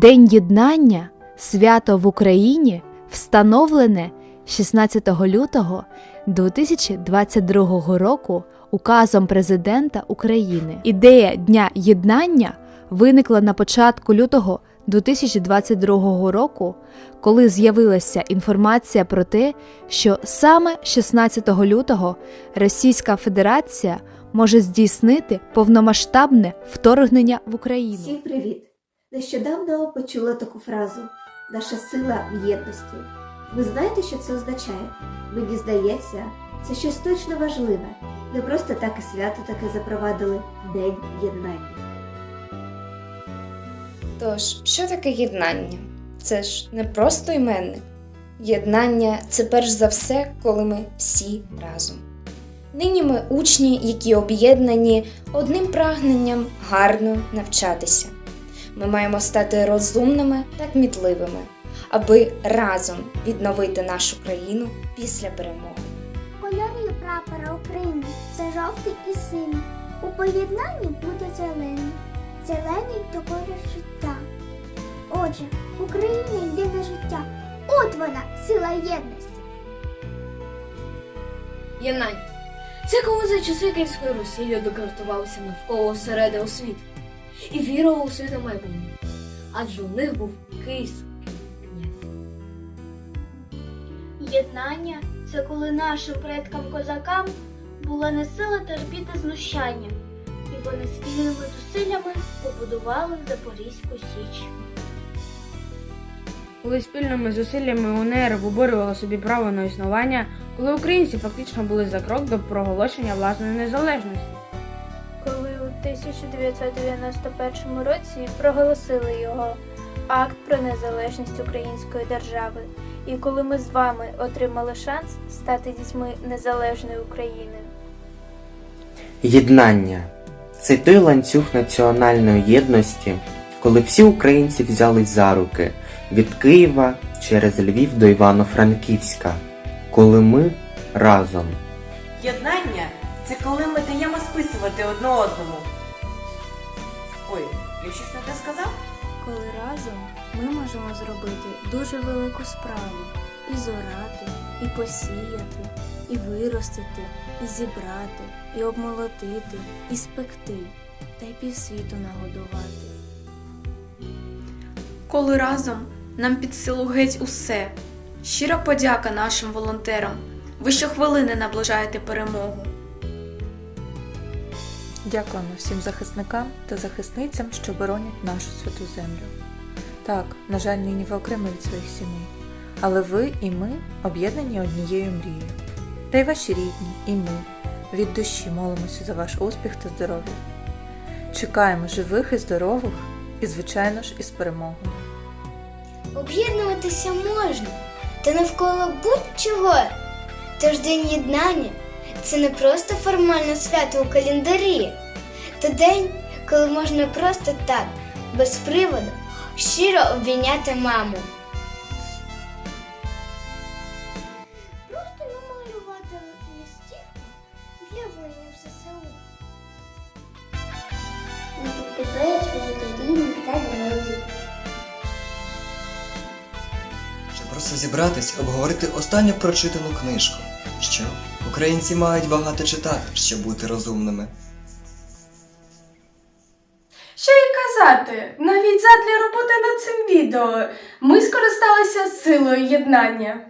День єднання свято в Україні встановлене 16 лютого 2022 року указом президента України. Ідея Дня єднання виникла на початку лютого 2022 року, коли з'явилася інформація про те, що саме 16 лютого Російська Федерація може здійснити повномасштабне вторгнення в Україну. Всім привіт! Нещодавно почула таку фразу Наша сила в єдності. Ви знаєте, що це означає? Мені здається, це щось точно важливе. Не просто так і свято таке запровадили День єднання. Тож, що таке єднання? Це ж не просто іменник. Єднання це перш за все, коли ми всі разом. Нині ми учні, які об'єднані одним прагненням гарно навчатися. Ми маємо стати розумними та кмітливими, аби разом відновити нашу країну після перемоги. Кольори прапора України це жовтий і синій. У поєднанні буде зелений. Зелений то колір життя. Отже, Україна йде на життя. От вона, сила єдності. Єднання. Це коли за часи Київської Русі люди гуртувалися навколо осередку світу і вірили у світле майбутнє. Адже у них був київський князь. Єднання це коли нашим предкам-козакам була не сила терпіти знущання, і вони спільними зусиллями побудували Запорізьку Січ. Коли спільними зусиллями УНР виборювала собі право на існування, коли українці фактично були за крок до проголошення власної незалежності. Коли 1991 році проголосили його акт про незалежність української держави, і коли ми з вами отримали шанс стати дітьми незалежної України. Єднання це той ланцюг національної єдності, коли всі українці взялись за руки від Києва через Львів до Івано-Франківська, коли ми разом. Єднання це коли ми даємо списувати одне одному. Ой, я щось не те сказав? Коли разом ми можемо зробити дуже велику справу і зорати, і посіяти, і виростити, і зібрати, і обмолотити, і спекти, та й півсвіту нагодувати. Коли разом нам під силу геть усе. Щира подяка нашим волонтерам. Ви щохвилини наближаєте перемогу. Дякуємо всім захисникам та захисницям, що боронять нашу святу землю. Так, на жаль, нині ви окремо від своїх сімей, але ви і ми об'єднані однією мрією. Та й ваші рідні, і ми від душі молимося за ваш успіх та здоров'я. Чекаємо живих і здорових, і, звичайно ж, із перемогою. Об'єднуватися можна, та навколо будь-чого. Тож День єднання це не просто формальне свято у календарі. Це день, коли можна просто так, без приводу, щиро обійняти маму. Просто намалювати листівку для воїнів ЗСУ. Не та друзів. Щоб просто зібратись, обговорити останню прочитану книжку. Українці мають багато читати, щоб бути розумними. Що й казати, навіть задля роботи над цим відео ми скористалися силою єднання.